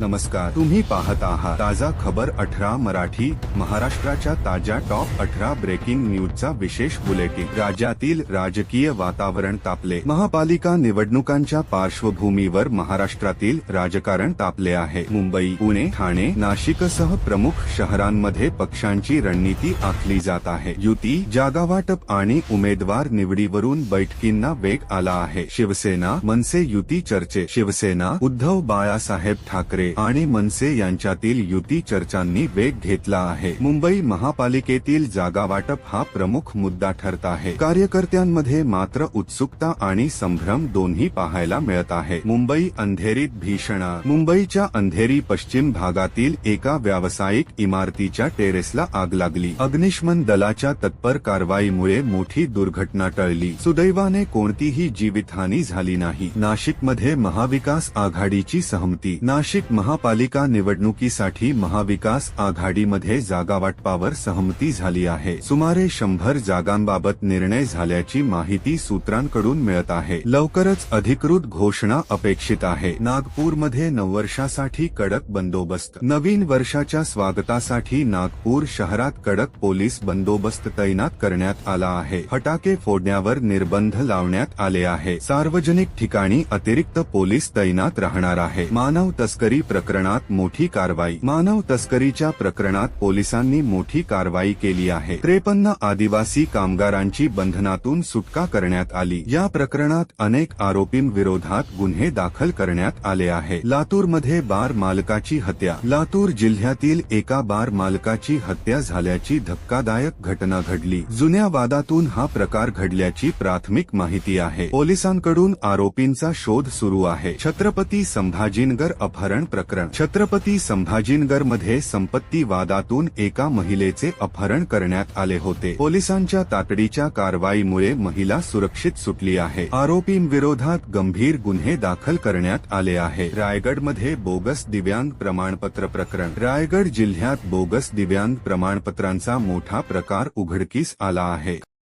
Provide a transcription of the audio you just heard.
नमस्कार तुम्ही पाहत आहात ताजा खबर अठरा मराठी महाराष्ट्राच्या ताज्या टॉप अठरा ब्रेकिंग न्यूजचा विशेष बुलेटिन. राज्यातील राजकीय वातावरण तापले. महापालिका निवडणुकांच्या पार्श्वभूमीवर महाराष्ट्रातील राजकारण तापले आहे. मुंबई पुणे ठाणे नाशिकसह प्रमुख शहरांमध्ये पक्षांची रणनीती आखली जात आहे. युती जागावाटप आणि उमेदवार निवडीवरून बैठकींना वेग आला आहे. शिवसेना मनसे युती चर्चे. शिवसेना उद्धव बाळासाहेब ठाकरे आणि मनसे यांच्यातील युती चर्चांनी वेग घेतला आहे. मुंबई महापालिकेतील जागा वाटप हा प्रमुख मुद्दा ठरत आहे. कार्यकर्त्यांमध्ये मात्र उत्सुकता आणि संभ्रम दोन्ही पाहायला मिळत आहे. मुंबई अंधेरीत भीषण मुंबईच्या अंधेरी पश्चिम भागातील एका व्यावसायिक इमारतीच्या टेरेसला आग लागली. अग्निशमन दलाच्या तत्पर कारवाईमुळे मोठी दुर्घटना टळली. सुदैवाने कोणतीही जीवितहानी झाली नाही. नाशिकमध्ये महाविकास आघाडीची सहमती. नाशिक महापालिका निवडणुकीसाठी महाविकास आघाडीमध्ये जागावाटपावर सहमती झाली आहे. सुमारे शंभर जागांबाबत निर्णय झाल्याची माहिती सूत्रांकडून मिळत आहे. लवकरच अधिकृत घोषणा अपेक्षित आहे. नागपूरमध्ये नववर्षासाठी कडक बंदोबस्त. नवीन वर्षाच्या स्वागतासाठी नागपूर शहरात कडक पोलीस बंदोबस्त तैनात करण्यात आला आहे. फटाके फोडण्यावर निर्बंध लावण्यात आले आहे. सार्वजनिक ठिकाणी अतिरिक्त पोलीस तैनात राहणार आहे. मानव तस्करी प्रकरणात मोठी कारवाई. मानव तस्करीच्या प्रकरणात पोलिसांनी मोठी कारवाई केली आहे. त्रेपन्न आदिवासी कामगारांची बंधनातून सुटका करण्यात आली. या प्रकरणात अनेक आरोपींविरोधात गुन्हे दाखल करण्यात आले आहे. लातूरमध्ये बार मालकाची हत्या. लातूर जिल्ह्यातील एका बार मालकाची हत्या झाल्याची धक्कादायक घटना घडली. जुन्या वादातून हा प्रकार घडल्याची प्राथमिक माहिती आहे. पोलिसांकडून आरोपींचा शोध सुरू आहे. छत्रपती संभाजीनगर अपहरण प्रकरण. छत्रपती संभाजीनगरमध्ये संपत्ती वादातून एका महिलेचे अपहरण करण्यात आले होते. पोलिसांच्या तातडीच्या कारवाईमुळे महिला सुरक्षित सुटली आहे. आरोपींविरोधात गंभीर गुन्हे दाखल करण्यात आले आहे. रायगडमध्ये बोगस दिव्यांग प्रमाणपत्र प्रकरण. रायगड जिल्ह्यात बोगस दिव्यांग प्रमाणपत्रांचा मोठा प्रकार उघडकीस आला आहे.